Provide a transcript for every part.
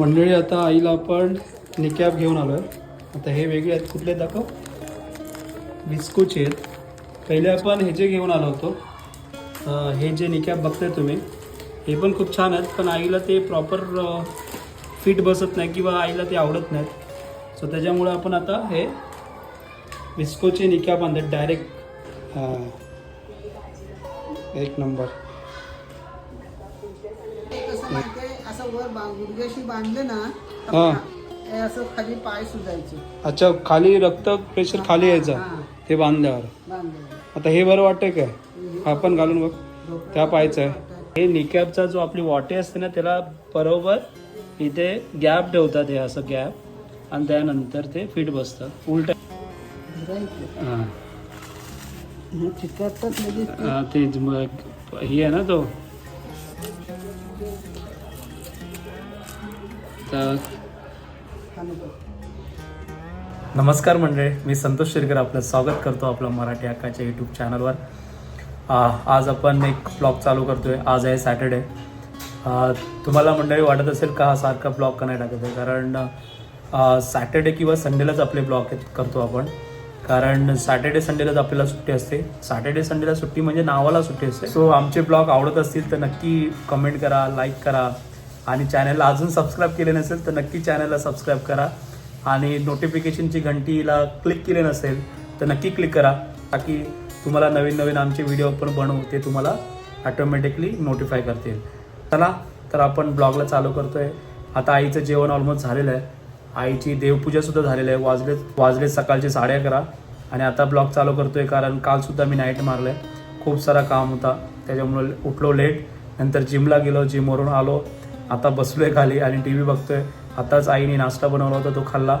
मंडळी आता आईला आपण निकॅप घेऊन आलो आहे आता हे वेगळे आहेत कुठले आहेत दाखव? बिस्कूचे आहेत. पहिले आपण हे जे घेऊन आलो होतो हे जे निकॅप बघताय तुम्ही हे पण खूप छान आहेत पण आईला ते प्रॉपर फिट बसत नाही किंवा आईला ते आवडत नाहीत. सो त्याच्यामुळे आपण आता हे विस्कोचे निकॅप आणतात डायरेक्ट एक नंबर. वर बां- गुडघ्याशी बांधलं ना तर हा. हे असं खाली पाय सुजायचे. अच्छा खाली रक्त प्रेशर खाली यायचं? हा. ते बांधल्यावर. आता हे बरं वाटतंय काय? आपण घालून बघ. त्या पाहायचं आहे. हे निकॅपचा जो आपली वाटे असते ना त्याला बरोबर इथे गॅप ठेवतात हे असं गॅप. आणि त्यानंतर ते फिट बसतात. उलट. हां. मग चिकटतात लगेच ते. हां, ते ज- मग ही आहे ना तो. तर नमस्कार मंडळी मी संतोष शिरकर आपलं स्वागत करतो आपलं मराठी अक्काच्या यूट्यूब चॅनलवर आज आपण एक ब्लॉग चालू करतोय. आज आहे सॅटर्डे तुम्हाला मंडळी वाटत असेल का हा सारखा ब्लॉग का नाही टाकत आहे? कारण सॅटर्डे किंवा संडेलाच आपले ब्लॉग करतो आपण. कारण सॅटर्डे संडेलाच आपल्याला सुट्टी असते. सॅटर्डे संडेला सुट्टी म्हणजे नावाला सुट्टी असते. सो आमचे ब्लॉग आवडत असतील तर नक्की कमेंट करा लाईक करा. आणि चॅनलला अजून सबस्क्राईब केले नसेल तर नक्की चॅनलला सबस्क्राईब करा. आणि नोटिफिकेशनची घंटीला क्लिक केले नसेल तर नक्की क्लिक करा ताकी तुम्हाला नवीन नवीन आमचे व्हिडिओ पण बनवू ते तुम्हाला ऑटोमॅटिकली नोटिफाय करतील. चला तर आपण ब्लॉगला चालू करतोय. आता आईचं जेवण ऑलमोस्ट झालेलं आहे. आईची देवपूजासुद्धा झालेली आहे. वाजले वाजले सकाळचे साडे अकरा. आणि आता ब्लॉग चालू करतोय कारण कालसुद्धा मी नाईट मारलं आहे खूप सारा काम होता. त्याच्यामुळे उठलो लेट नंतर जिमला गेलो जिमवरून आलो. आता बसलो आहे खाली आणि टी व्ही बघतोय. आताच आईने नाश्ता बनवला होता तो खाल्ला.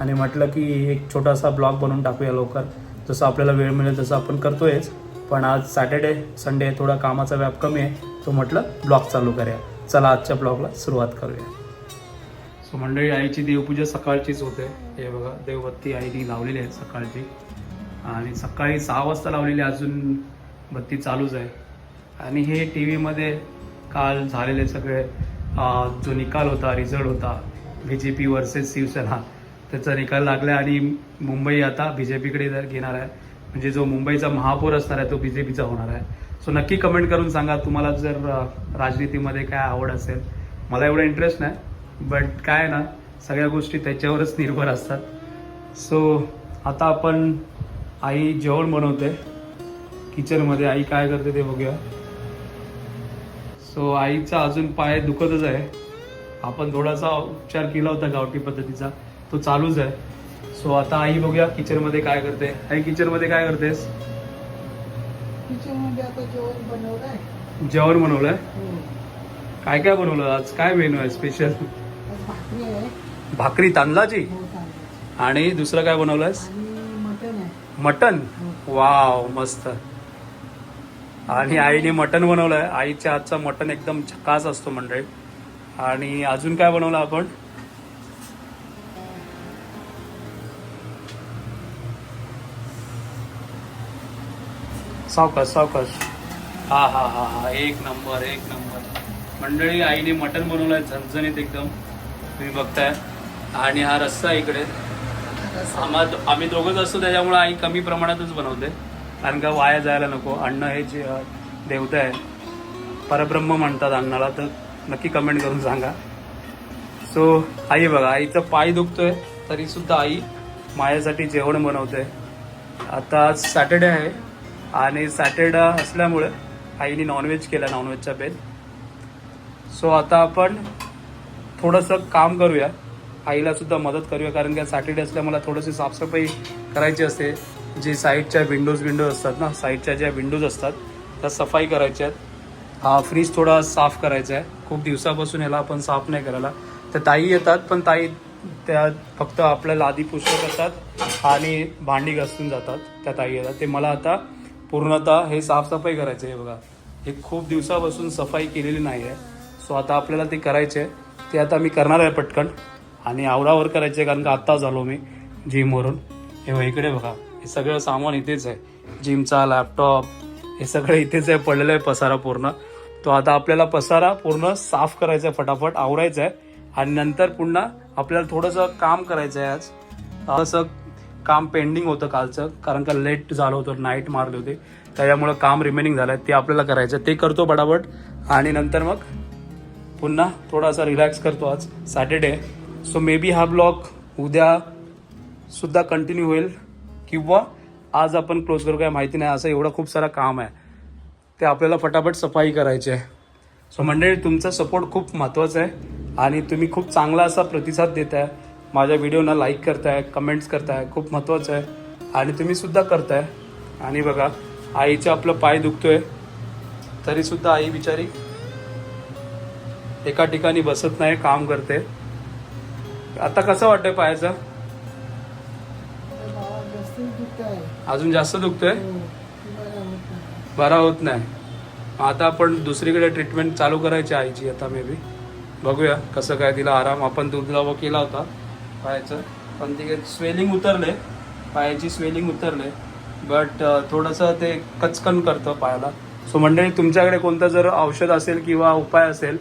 आणि म्हटलं की एक छोटासा ब्लॉग बनवून टाकूया लवकर. जसं आपल्याला वेळ मिळेल तसं आपण करतोयच. पण आज सॅटर्डे संडे थोडा कामाचा व्याप कमी आहे. तो म्हटलं ब्लॉग चालू करूया. चला आजच्या ब्लॉगला सुरुवात करूया. सो मंडळी आईची देवपूजा सकाळचीच होते. हे बघा देवबत्ती आईने लावलेली आहे सकाळची. आणि सकाळी सहा वाजता लावलेली आहे, अजून बत्ती चालूच आहे. आणि हे टी व्हीमध्ये काल झालेले सगळे जो निकाल होता रिझल्ट होता B J P versus Shiv Sena त्याचा निकाल लागला आणि मुंबई आता बी जे पीकडे जर घेणार आहे म्हणजे जो मुंबईचा महापौर असणार आहे तो बी जे पीचा होणार आहे. सो नक्की कमेंट करून सांगा तुम्हाला जर राजनीतीमध्ये काय आवड असेल. मला एवढा इंटरेस्ट नाही बट काय आहे ना सगळ्या गोष्टी त्याच्यावरच निर्भर असतात. सो आता आपण आई जेवण बनवते. किचनमध्ये आई काय करते ते बघूया. सो आईचा अजून पाय दुखतच आहे. आपण थोडासा उपचार केला होता गावठी पद्धतीचा. तो चालूच आहे. सो आता आई बघूया किचनमध्ये काय करते. आई किचनमध्ये काय करतेस? किचनमध्ये आता जेवण बनवलंय. जेवण बनवलंय? हो. काय काय बनवलं आज? काय मेनू आहे स्पेशल भाकरी तांदळाची? हो तांदूळ. आणि दुसरं काय बनवलंयस? मटन हो. वाव मस्त. आणि आईने मटन बनवलंय. आईच्या हातचा मटन एकदम झकास असतो मंडळी. आणि अजून काय बनवलं आपण? सावकाश सावकाश. हा हा हा हा. एक नंबर एक नंबर. मंडळी आईने मटन बनवलंय झणझणीत एकदम. तुम्ही बघताय. आणि हा रस्सा इकडे. आम्हा आम्ही दोघंच असतो त्याच्यामुळे आई कमी प्रमाणातच बनवते. कारण का वाया जायला नको. अन्न हे जे देवता आहे परब्रह्म म्हणतात अन्नाला तर नक्की कमेंट करून सांगा. सो आई बघा आईचं पाय दुखतोय तरी सुद्धा आई माझ्यासाठी जेवण बनवते. आता आज सॅटर्डे आहे आणि सॅटर्डे असल्यामुळे आईने नॉनव्हेज केलं नॉनव्हेजचा बेत सो आता आपण थोडंसं काम करूया. आईला सुद्धा मदत करूया कारण की सॅटर्डे असल्या मला थोडीशी साफसफाई करायची असते. जे साईडच्या विंडोज विंडोज असतात ना साईडच्या ज्या विंडोज असतात त्या सफाई करायच्या आहेत. हा फ्रीज थोडा साफ करायचा आहे. खूप दिवसापासून याला आपण साफ नाही करायला. तर ताई येतात पण ताई त्या फक्त आपल्याला आधी पुस्तक करतात आणि भांडी घासून जातात. त्या ताई येतात. ते मला आता पूर्णतः हे साफसफाई करायचं आहे बघा. हे खूप दिवसापासून सफाई केलेली नाही आहे सो आता आपल्याला ते करायचे आहे. ते आता मी करणार आहे पटकन. आणि आवरावर करायचे आहे कारण का आत्ता झालो मी जिमवरून. हे इकडे बघा. हे सगळं सामान इथेच आहे. जिमचा लॅपटॉप हे सगळं इथेच आहे पडलेलं आहे पसारा पूर्ण. तो आता आपल्याला पसारा पूर्ण साफ करायचा आहे फटाफट आवरायचा आहे. आणि नंतर पुन्हा आपल्याला थोडंसं काम करायचं आहे आज. असं काम पेंडिंग होतं कालचं कारण का लेट झालं होतं नाईट मारले होते. त्याच्यामुळं काम रिमेनिंग झालं ते आपल्याला करायचं ते करतो पटापट. आणि नंतर मग पुन्हा थोडासा रिलॅक्स करतो आज सॅटर्डे सो मे बी हा ब्लॉग उद्या सुद्धा कंटिन्यू होईल. किंवा आज आपण क्लोज करू काय माहिती नाही असं एवढं खूप सारं काम आहे. ते आपल्याला फटाफट सफाई करायची आहे. सो मंडळी तुमचा सपोर्ट खूप महत्त्वाचा आहे आणि तुम्ही खूप चांगला असा प्रतिसाद देत आहे माझ्या व्हिडिओना लाईक करताय कमेंट्स करताय खूप महत्त्वाचं आहे. आणि तुम्हीसुद्धा करताय. आणि बघा आईचं आपलं पाय दुखतोय. तरीसुद्धा आई बिचारी एका ठिकाणी बसत नाही काम करते. आता कसं वाटतंय पायाचं? अजून जास्त दुखतोय? बरा होत नाही. आता आपण दुसरीकडे ट्रीटमेंट चालू करायची आईची आता मे बी बघूया कसं काय तिला आराम आपण दुधलावा केला होता पायाचं. पण ते स्वेलिंग उतरले पायाची स्वेलिंग उतरले. बट थोडंसं ते कचकन करतं पायाला. सो मंडळी तुमच्याकडे कोणतं जर औषध असेल किंवा उपाय असेल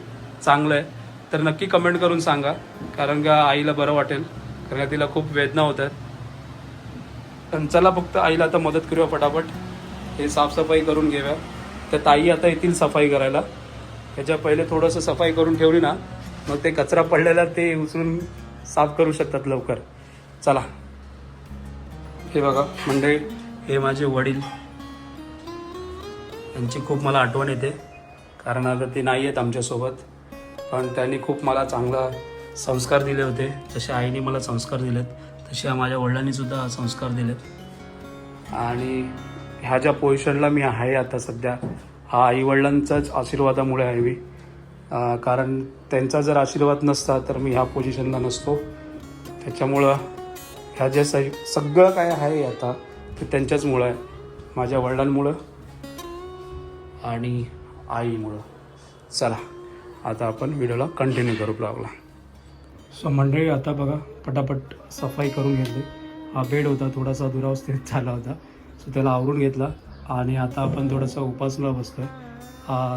चांगलं आहे तर नक्की कमेंट करून सांगा. कारण का आईला बरं वाटेल. कारण का तिला खूप वेदना होत पण चला फक्त आईला आता मदत करूया पटापट हे साफसफाई करून घेऊया. तर ताई आता येतील सफाई करायला. त्याच्या पहिले थोडंसं सफाई करून ठेवली ना मग ते कचरा पडलेला ते उचलून साफ करू शकतात लवकर. चला. हे बघा म्हणजे हे माझे वडील. यांची खूप मला आठवण येते. कारण आता ते नाही आहेत आमच्यासोबत. पण त्यांनी खूप मला चांगला संस्कार दिले होते. जसे आईने मला संस्कार दिलेत तसे माझ्या वडिलांनी सुद्धा संस्कार दिलेत. आणि ह्या ज्या पोझिशनला मी आहे आता सध्या हा आईवडिलांचाच आशीर्वादामुळे आहे मी. कारण त्यांचा जर आशीर्वाद नसता तर मी ह्या पोझिशनला नसतो. त्याच्यामुळं ह्या ज्या स सगळं काय आहे आता ते त्यांच्याचमुळं आहे. माझ्या वडिलांमुळं आणि आईमुळं. चला आता आपण व्हिडिओला कंटिन्यू करू लागला सो मंडळी आता बघा पटापट सफाई करून घेतली. हा बेड होता थोडासा दुरावस्थेत झाला होता. सो त्याला आवरून घेतला आणि आता आपण थोडंसं उपासना बसतोय.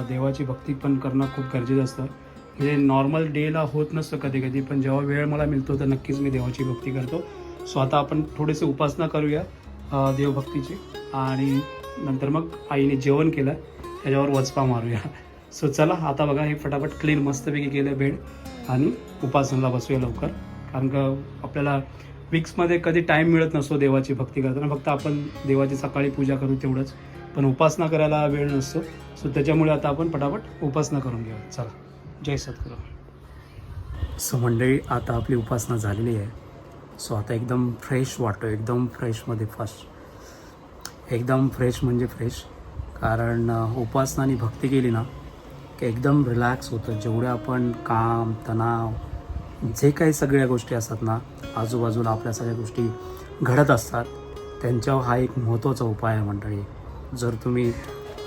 देवाची भक्ती पण करणं खूप गरजेचं असतं. म्हणजे नॉर्मल डेला होत नसतं कधी कधी पण जेव्हा वेळ मला मिळतो तर नक्कीच मी देवाची भक्ती करतो. सो आता आपण थोडीशी उपासना करूया देवभक्तीची. आणि नंतर मग आईने जेवण केलं त्याच्यावर वचपा मारूया. सो चला आता बघा हे फटाफट क्लीन मस्तपैकी केलं बेड. आणि उपासनाला बसूया लवकर. कारण का आपल्याला वीक्समध्ये कधी टाईम मिळत नसतो देवाची भक्ती करताना. फक्त आपण देवाची सकाळी पूजा करू तेवढंच. पण उपासना करायला वेळ नसतो. सो त्याच्यामुळे आता आपण पटापट उपासना करून घेऊ चला. जय सद्गुरू. सो मंडळी आता आपली उपासना झालेली आहे. सो आता एकदम फ्रेश वाटतो एकदम फ्रेशमध्ये फर्स्ट एकदम फ्रेश म्हणजे फ्रेश कारण उपासना आणि भक्ती केली ना एकदम रिलॅक्स होतं. जेवढे आपण काम तणाव जे काही सगळ्या गोष्टी असतात ना आजूबाजूला आपल्या सगळ्या गोष्टी घडत असतात त्यांच्यावर हा एक महत्त्वाचा उपाय आहे मंडळी. जर तुम्ही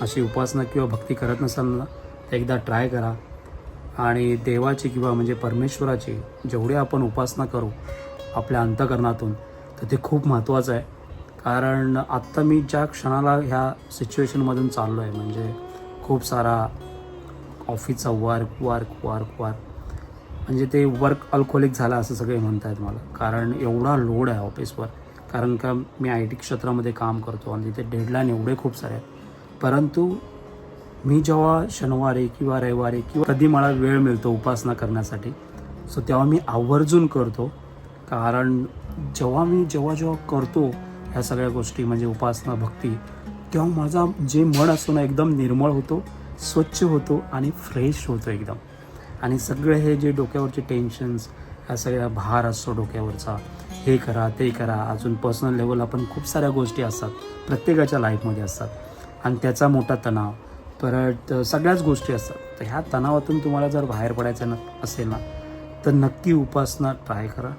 अशी उपासना किंवा भक्ती करत नसाल ना तर एकदा ट्राय करा. आणि देवाची किंवा म्हणजे परमेश्वराची जेवढी आपण उपासना करू आपल्या अंतकरणातून तर ते खूप महत्त्वाचं आहे. कारण आत्ता मी ज्या क्षणाला ह्या सिच्युएशनमधून चाललो आहे म्हणजे खूप सारा ऑफिसचा वर्क वर्क वर्क वर्क म्हणजे ते वर्क अल्कोहोलिक झालं असं सगळे म्हणत आहेत मला. कारण एवढा लोड आहे ऑफिसवर कारण का मी आय टी क्षेत्रामध्ये काम करतो आणि तिथे डेडलाईन एवढे खूप सारे आहेत. परंतु मी जेव्हा शनिवारी किंवा रविवारी किंवा कधी मला वेळ मिळतो उपासना करण्यासाठी सो तेव्हा मी आवर्जून करतो. कारण जेव्हा मी जेव्हा जेव्हा करतो ह्या सगळ्या गोष्टी म्हणजे उपासना भक्ती तेव्हा माझा जे मन असतो ना एकदम निर्मळ होतो. स्वच्छ होतो आणि फ्रेश होतो एकदम. आणि सगळे हे जे डोक्यावरचे टेन्शन्स हा सगळा भार असतो डोक्यावरचा हे करा ते करा अजून पर्सनल लेवल आपण खूप साऱ्या गोष्टी असतात प्रत्येकाच्या लाईफमध्ये असतात. आणि त्याचा मोठा तणाव परत सगळ्याच गोष्टी असतात. तर ह्या तणावातून तुम्हाला जर बाहेर पडायचं न असेल ना तर नक्की उपासना ट्राय करा.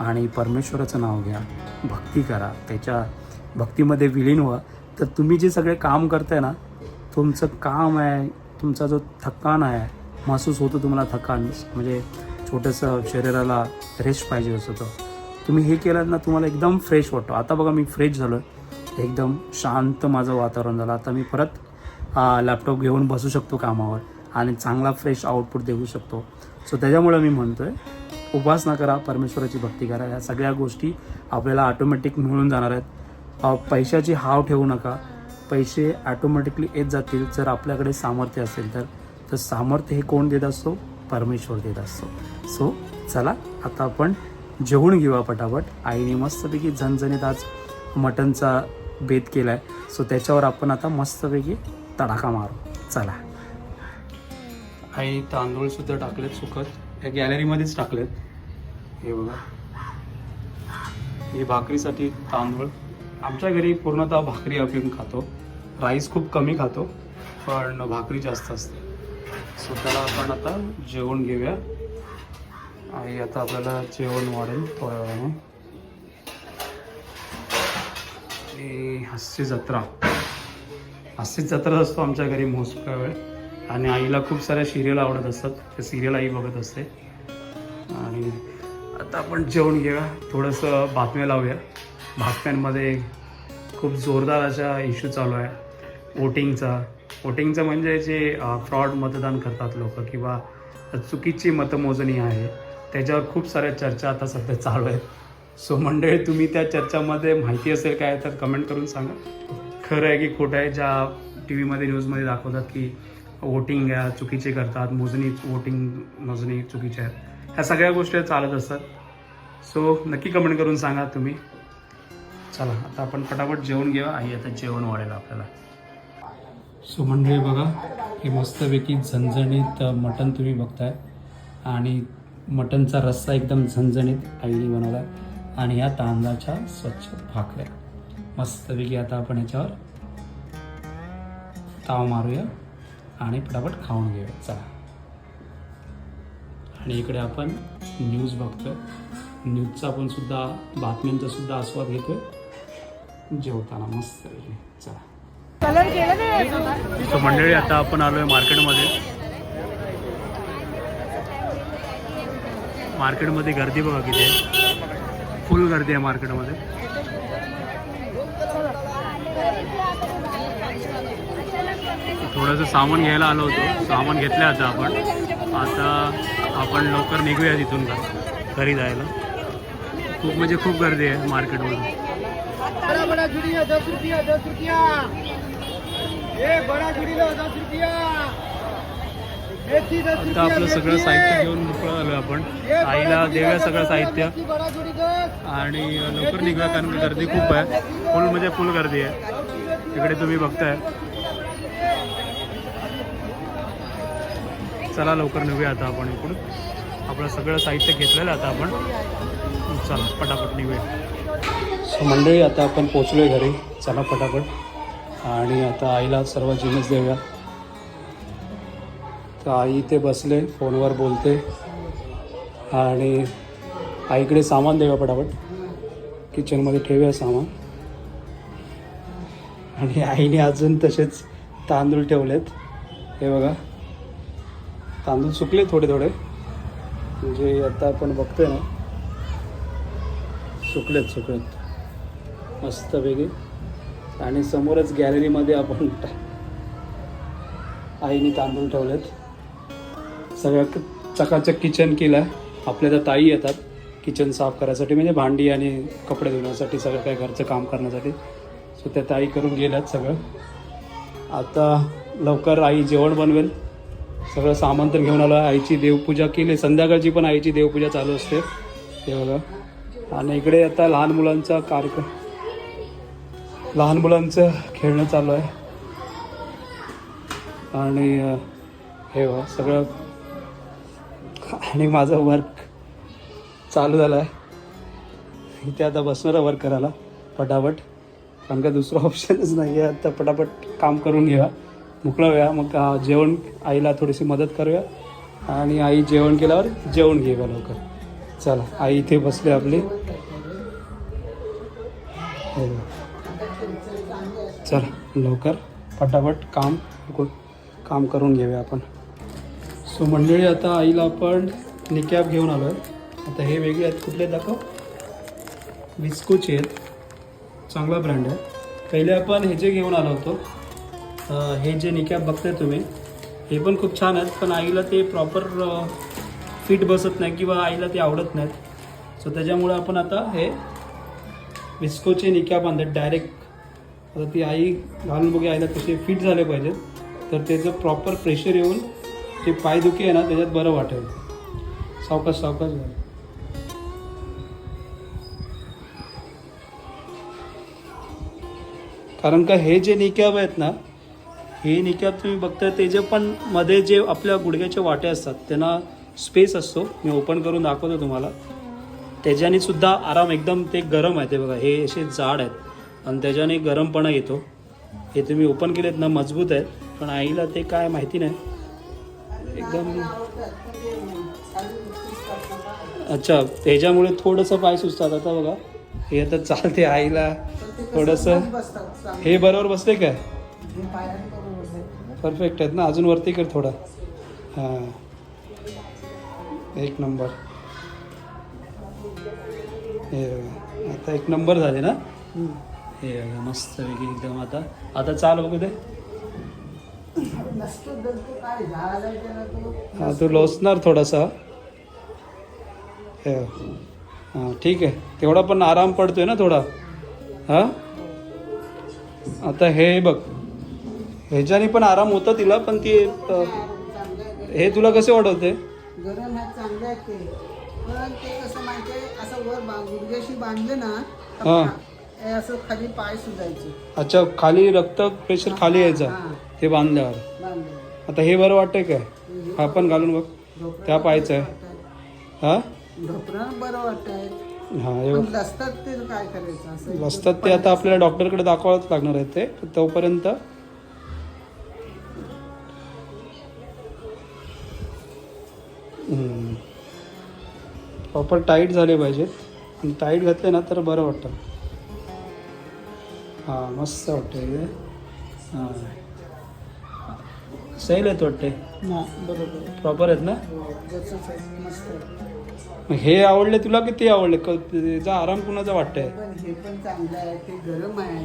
आणि परमेश्वराचं नाव घ्या भक्ती करा. त्याच्या भक्तीमध्ये विलीन व्हा. तर तुम्ही जे सगळे काम करताय ना तुमचं काम आहे तुमचा जो थकान आहे महसूस होतो तुम्हाला थकान. म्हणजे छोटंसं शरीराला रेस्ट पाहिजे असं तर. तुम्ही हे केलं ना तुम्हाला एकदम फ्रेश वाटतो. आता बघा मी फ्रेश झालो आहे एकदम शांत माझं वातावरण झालं. आता मी परत लॅपटॉप घेऊन बसू शकतो कामावर आणि चांगला फ्रेश आउटपुट देऊ शकतो. सो त्याच्यामुळे मी म्हणतो आहे उपासना करा परमेश्वराची भक्ती करा. या सगळ्या गोष्टी आपल्याला ऑटोमॅटिक मिळून जाणार आहेत. पैशाची हाव ठेवू नका. पैसे ॲटोमॅटिकली येत जातील जर आपल्याकडे सामर्थ्य असेल तर. तर सामर्थ्य हे कोण देत असतो? परमेश्वर देत असतो. सो चला आता आपण जेवून घेऊया पटापट. आईने मस्तपैकी झणझणीत आज मटनचा बेत केला आहे सो त्याच्यावर आपण आता मस्तपैकी तडाखा मारू. चला. आई तांदूळसुद्धा टाकलेत सुकत. या गॅलरीमध्येच टाकलेत. हे बघा. हे भाकरीसाठी तांदूळ. आमच्या घरी पूर्णतः भाकरी आपण खातो. राईस खूप कमी खातो पण भाकरी जास्त असते. सो त्याला आपण आता जेवण घेऊया. आई आता आपल्याला जेवण वाढेल थोड्या वेळाने हास्य जत्रा. हास्य जत्रा असतो आमच्या घरी मोजक्या वेळ. आणि आईला खूप साऱ्या सिरियल आवडत असतात. त्या सिरियल आई बघत असते. आणि आता आपण जेवण घेऊया. थोडंसं बातम्या लावूया. बातम्यांमध्ये खूप जोरदार अशा इश्यू चालू आहे. वोटिंगचा वोटिंगचं म्हणजे जे फ्रॉड मतदान करतात लोक किंवा चुकीची मतमोजणी आहे त्याच्यावर खूप साऱ्या चर्चा आता सध्या चालू आहेत. सो मंडळी तुम्ही त्या चर्चामध्ये माहिती असेल काय तर कमेंट करून सांगा. खरं आहे की खोटं आहे ज्या टी व्हीमध्ये न्यूजमध्ये दाखवतात की वोटिंग या चुकीचे करतात मोजणी वोटिंग मोजणी चुकीच्या आहेत. ह्या सगळ्या गोष्टी चालत असतात. सो नक्की कमेंट करून सांगा तुम्ही. चला आता आपण पटापट जेवण घेऊया. आई आता जेवण वाढेल आपल्याला. सो मंडळी बघा हे मस्तपैकी झणझणीत मटण तुम्ही बघताय. आणि मटणचा रस्सा एकदम झणझणीत आईने बनवला आणि ह्या तांदळाच्या स्वच्छ भाकऱ्या. मस्तपैकी आता आपण याच्यावर ताव मारूया आणि पटापट खाऊन घेऊया. चला. आणि इकडे आपण न्यूज बघतोय. न्यूजचा आपण सुद्धा बातम्यांचा सुद्धा आस्वाद घेतोय. जेवताना मस्त चला. तो मंडळी आता आपण आलोय मार्केटमध्ये. मार्केटमध्ये गर्दी बघा किती आहे. फुल गर्दी आहे मार्केटमध्ये. थोडंसं सामान घ्यायला आलो होतो. सामान घेतलं आता आपण. आता आपण लवकर निघूया तिथून घरी जायला. खूप म्हणजे खूप गर्दी आहे मार्केटमध्ये. आता आपलं सगळं साहित्य घेऊन मोकळं आलो आपण आईला देऊया सगळं साहित्य. आणि लवकर निघूया कारण गर्दी खूप आहे. फुल म्हणजे फुल गर्दी आहे. इकडे तुम्ही बघताय. चला लवकर निघूया आता आपण इकडून. आपलं सगळं साहित्य घेतलेलं आता आपण. चला पटापट निघूया. सो मंडळी आता आपण पोचलोय घरी. चला पटापट. आणि आता आईला सर्व जिन्नस देऊया. तर आई इथे बसले फोनवर बोलते. आणि आईकडे सामान देऊया पटापट. किचनमध्ये ठेवूया सामान. आणि आईने अजून तसेच तांदूळ ठेवलेत. हे बघा. तांदूळ सुकले थोडे थोडे. म्हणजे आता आपण बघतोय ना. सुकलेत सुकलेत. मस्तपैकी. आणि समोरच गॅलरीमध्ये आपण आईने तांदूळ ठेवलेत. सगळं चकाचक किचन केलं आहे आपल्या त्या ताई येतात किचन साफ करायसाठी म्हणजे भांडी आणि कपडे धुण्यासाठी सगळं काही घरचं काम करण्यासाठी. सो त्या ताई करून गेल्यात सगळं. आता लवकर आई जेवण बनवेल. सगळं सामान तर घेऊन आलं आईची देवपूजा केली. संध्याकाळची पण आईची देवपूजा चालू असते. ते बघा. आणि इकडे आता लहान मुलांचा कार्यक्रम लहान मुलांचं खेळणं चालू आहे. आणि हे बघा सगळं आणि माझं वर्क चालू झालं आहे. इथे आता बसणार आहे वर्क करायला पटापट. कारण का दुसरं ऑप्शनच नाही आहे. आता पटापट काम करून घ्या. मोकळं व्या मग जेवण आईला थोडीशी मदत करूया. आणि आई जेवण केल्यावर जेवण घेऊया लवकर. चला आई इथे बसले आपली. हे चल लवकर. पटापट काम काम करून घेऊया आपण. सो मंडळी आता आईला आपण निकॅप घेऊन आलो आहे आता हे वेगळे आहेत. कुठले दाखव? विस्कोचे आहेत. चांगला ब्रँड आहे. पहिले आपण हे जे घेऊन आलो होतो हे जे निकॅप बघताय तुम्ही हे पण खूप छान आहेत. पण आईला ते प्रॉपर फिट बसत नाही किंवा आईला ते आवडत नाहीत. सो त्याच्यामुळे आपण आता हे विस्कोचे निकॅप आणतात डायरेक्ट आता ती आई घालून बघूया आईला तसे फिट झाले पाहिजेत. तर त्याचं प्रॉपर प्रेशर येऊन जे पायदुखी आहे ना त्याच्यात बरं वाटेल. सावकाश सावकाश झालं कारण का हे जे निकॅब आहेत ना हे निकॅब तुम्ही बघताय ते जे पण मध्ये जे आपल्या गुडघ्याचे वाटे असतात त्यांना स्पेस असतो. मी ओपन करून दाखवतो तुम्हाला. त्याच्याने सुद्धा आराम एकदम ते गरम आहे ते बघा. हे असे जाड आहेत. आणि त्याच्याने गरमपणा येतो. हे तुम्ही ओपन केलेत ना मजबूत आहेत पण आईला ते काय माहिती नाही. एकदम अच्छा त्याच्यामुळे थोडंसं पाय सुचतात आता बघा हे आता चालते आईला. थोडंसं हे बरोबर बसते काय? परफेक्ट आहेत ना? अजून वरती कर थोडा. हां. एक नंबर हे आता एक नंबर झाले ना? हे बघा मस्त वेगळी एकदम आता. आता चाल बघू दे. हा तू लोचणार थोडासा. हे. हां ठीक आहे. तेवढा पण आराम पडतोय ना थोडा. हां? आता हे बघ. ह्याच्याने पण आराम होता तिला पण ती हे तुला कसे वाटवते? गरम चांगले आहेत ते. पण ते कसं माहितीये असं वर बा- गुडघ्याशी बांधले ना हा. असं खाली पाय सुजायचे. अच्छा खाली रक्त प्रेशर खाली यायचं? हा. हे बांधल्यावर. बांधले आता हे बरं वाटतंय काय? हा पण घालून बघ. त्या पायचं आहे. हा? ढोपरं बरं वाटतंय. हा हे पण लसतात ते काय करायचं? असं असतात ते आता आपल्याला डॉक्टरकडे दाखवावंच लागणार आहे ते. तोपर्यंत प्रॉपर टाईट झाले पाहिजेत. आणि टाईट घातले ना तर बरं वाटतं. हां मस्त वाटतं हां. सैल आहेत वाटते बरोबर. प्रॉपर आहेत ना? हो. मग हे आवडले तुला की ते आवडले? क- त्याचा आराम कुणाचा वाटतंय? पण हे पण चांगलं आहे ते गरम आहे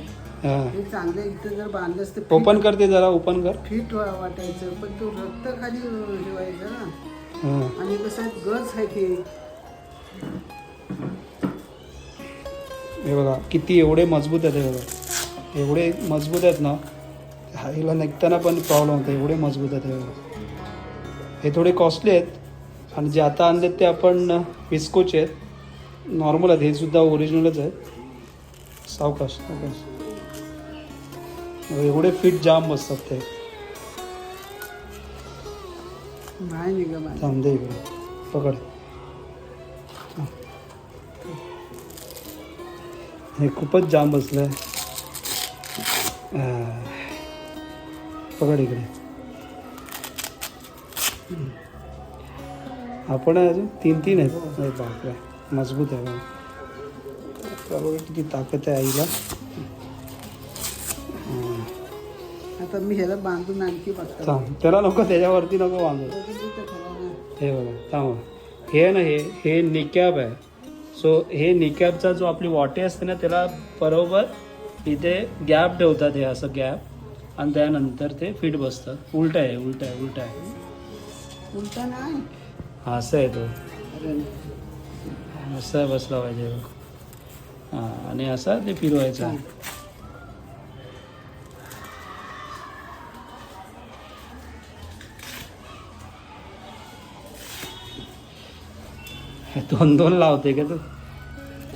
हां. हे चांगलं इथं जर तर ओपन कर ते जरा ओपन कर. फिट वाटायचं पण तो रक्त खाली ठेवायचं ना. हां. आणि कसं आहे, गज आहे ते. हे बघा किती एवढे मजबूत आहेत हे बघा. एवढे मजबूत आहेत ना हाईला निघताना पण प्रॉब्लेम होतो एवढे मजबूत आहेत हे हे थोडे कॉस्टली आहेत आणि जे आता आणलेत ते आपण विस्कोचे आहेत. नॉर्मल आहेत हे सुद्धा ओरिजिनलच आहेत. सावकाश सावकाश. एवढे फिट जाम बसतात ते. नाही निघा माझं थांब दे इकडे. पकड. हे खूपच जाम बसलंय. आ. पकड इकडे. आपण अजून तीन तीन आहेत बापरे मजबूत आहे. बघा. किती ताकद आहे आईला. आता मी ह्याला बांधून आणखी बघतो थांब त्याला नको त्याच्यावरती नको बांधू. हे बघा थांबा. हे ना हे हे निकॅब आहे. सो हे निकॅबचा जो आपली वाटे असते ना त्याला बरोबर इथे गॅप ठेवतात हे असं गॅप आणि त्यानंतर ते फिट बसतं उलट आहे उलट आहे उलट आहे. उलटा नाही. हा असं आहे तो. असं बसला पाहिजे हां आणि असा ते फिरवायचा. दोन दोन लावते का तू?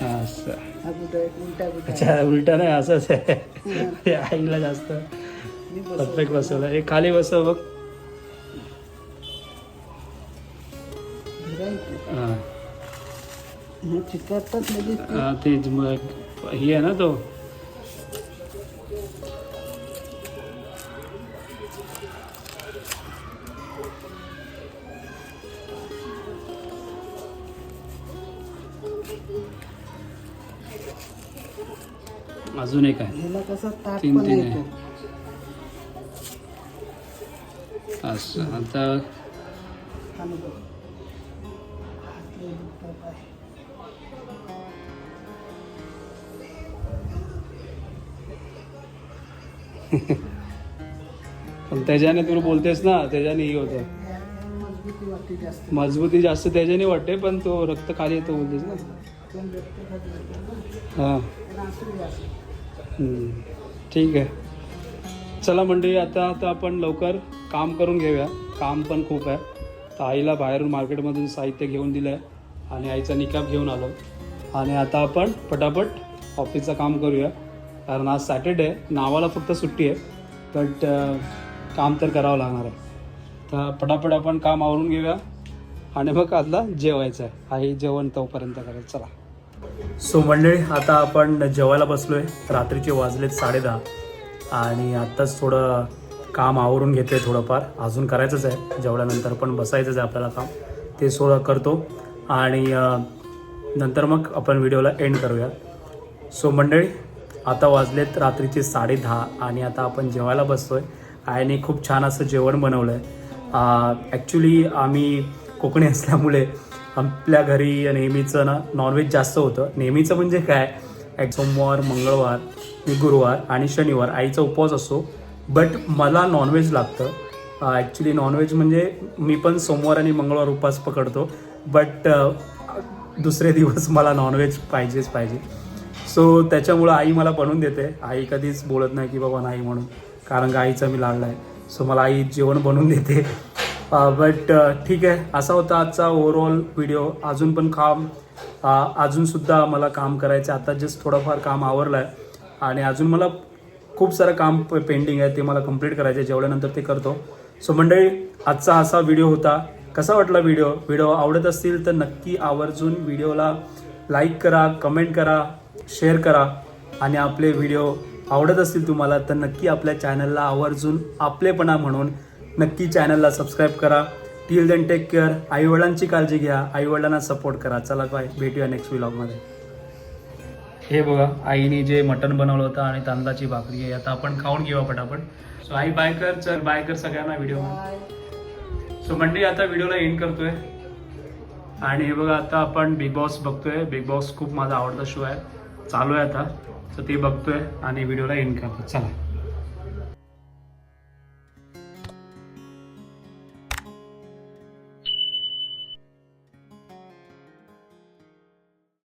असं? उलटा? अच्छा नाही असंच आहे आईला जास्त. परफेक्ट बसवलं हे खाली बसव बघ. हां हे. हा, तेच मग ही आहे ना तो अजून एक आहे ह्याला कसा ताट तीन- पण तीन येतो असं आता बघ. आहे. पण त्याच्याने तू बोलतेस ना त्याच्याने ही होतं मजबूत वाटते जास्त मजबूती जास्त त्याच्याने वाटते पण तो रक्त खाली येतो बोलतेस ना पण रक्त खाली येतं ना. हां असू. ठीक आहे. चला मंडळी आता आता आपण लवकर काम करून घेऊया. काम पण खूप आहे. तर आईला बाहेरून मार्केटमधून साहित्य घेऊन दिलं आहे आणि आईचा निकाप घेऊन आलो. आणि आता आपण पटापट ऑफिसचं काम करूया. कारण आज सॅटर्डे आहे. नावाला फक्त सुट्टी आहे. बट काम तर करावं लागणार आहे. तर पटापट आपण काम आवरून घेऊया. आणि मग आजला जेवायचं आहे. आई जेवण तोपर्यंत करेल चला. सो मंडळी आता आपण जेवायला बसलोय. रात्रीचे वाजलेत साडेदहा. आणि आत्ताच थोडं काम आवरून घेतोय थोडंफार. अजून करायचंच आहे. जेवल्यानंतर पण बसायचंच आहे आपल्याला काम. ते थोडं करतो. आणि नंतर मग आपण व्हिडिओला एंड करूया. सो मंडळी आता वाजलेत रात्रीचे साडे दहा आणि आता आपण जेवायला बसतोय आईने खूप छान असं जेवण बनवलं आहे ॲक्च्युली आम्ही कोकणी असल्यामुळे आपल्या घरी नेहमीचं ना नॉनव्हेज जास्त होतं. नेहमीचं म्हणजे काय? सोमवार मंगळवार गुरुवार आणि शनिवार आईचा उपवास असतो. बट मला नॉनव्हेज लागतं. ॲक्च्युली नॉनव्हेज म्हणजे मी पण सोमवार आणि मंगळवार उपवास पकडतो. बट दुसरे दिवस मला नॉनव्हेज पाहिजेच पाहिजे. सो त्याच्यामुळं आई मला बनवून देते. आई कधीच बोलत नाही की बाबा नाही म्हणून. कारण का आईचा मी लाडला आहे सो मला आई जेवण बनवून देते. बट ठीक आहे. असा होता आजचा ओव्हरऑल व्हिडिओ अजून पण काम अजूनसुद्धा मला काम करायचं आहे. आता जस्ट थोडंफार काम आवरलं आहे आणि अजून मला खूप सारं काम पेंडिंग आहे. ते मला कंप्लीट करायचं आहे जेवल्यानंतर ते करतो. सो मंडळी आजचा असा व्हिडिओ होता. कसा वाटला व्हिडिओ व्हिडिओ आवडत असतील तर नक्की आवर्जून व्हिडिओला लाईक करा कमेंट करा शेअर करा. आणि आपले व्हिडिओ आवडत असतील तुम्हाला तर नक्की आपल्या चॅनलला आवर्जून आपलेपणा म्हणून नक्की चॅनलला सबस्क्राईब करा. टील देन टेक केअर आईवडिलांची काळजी घ्या. आईवडिलांना सपोर्ट करा. चला काय भेटूया नेक्स्ट व्लॉगमध्ये हे बघा आईने जे मटण बनवलं होतं आणि तांदळाची भाकरी आहे. आता आपण खाऊन घेऊया पटापट. सो आई बाय कर. चल बाय कर सगळ्यांना व्हिडिओ सो मंडळी आता व्हिडिओला एंड करतोय. आणि हे बघा आता आपण बिग बॉस बघतोय. बिग बॉस खूप माझा आवडता शो आहे. चालू आहे आता. तर ते बघतोय आणि व्हिडिओला एंड करतो चला.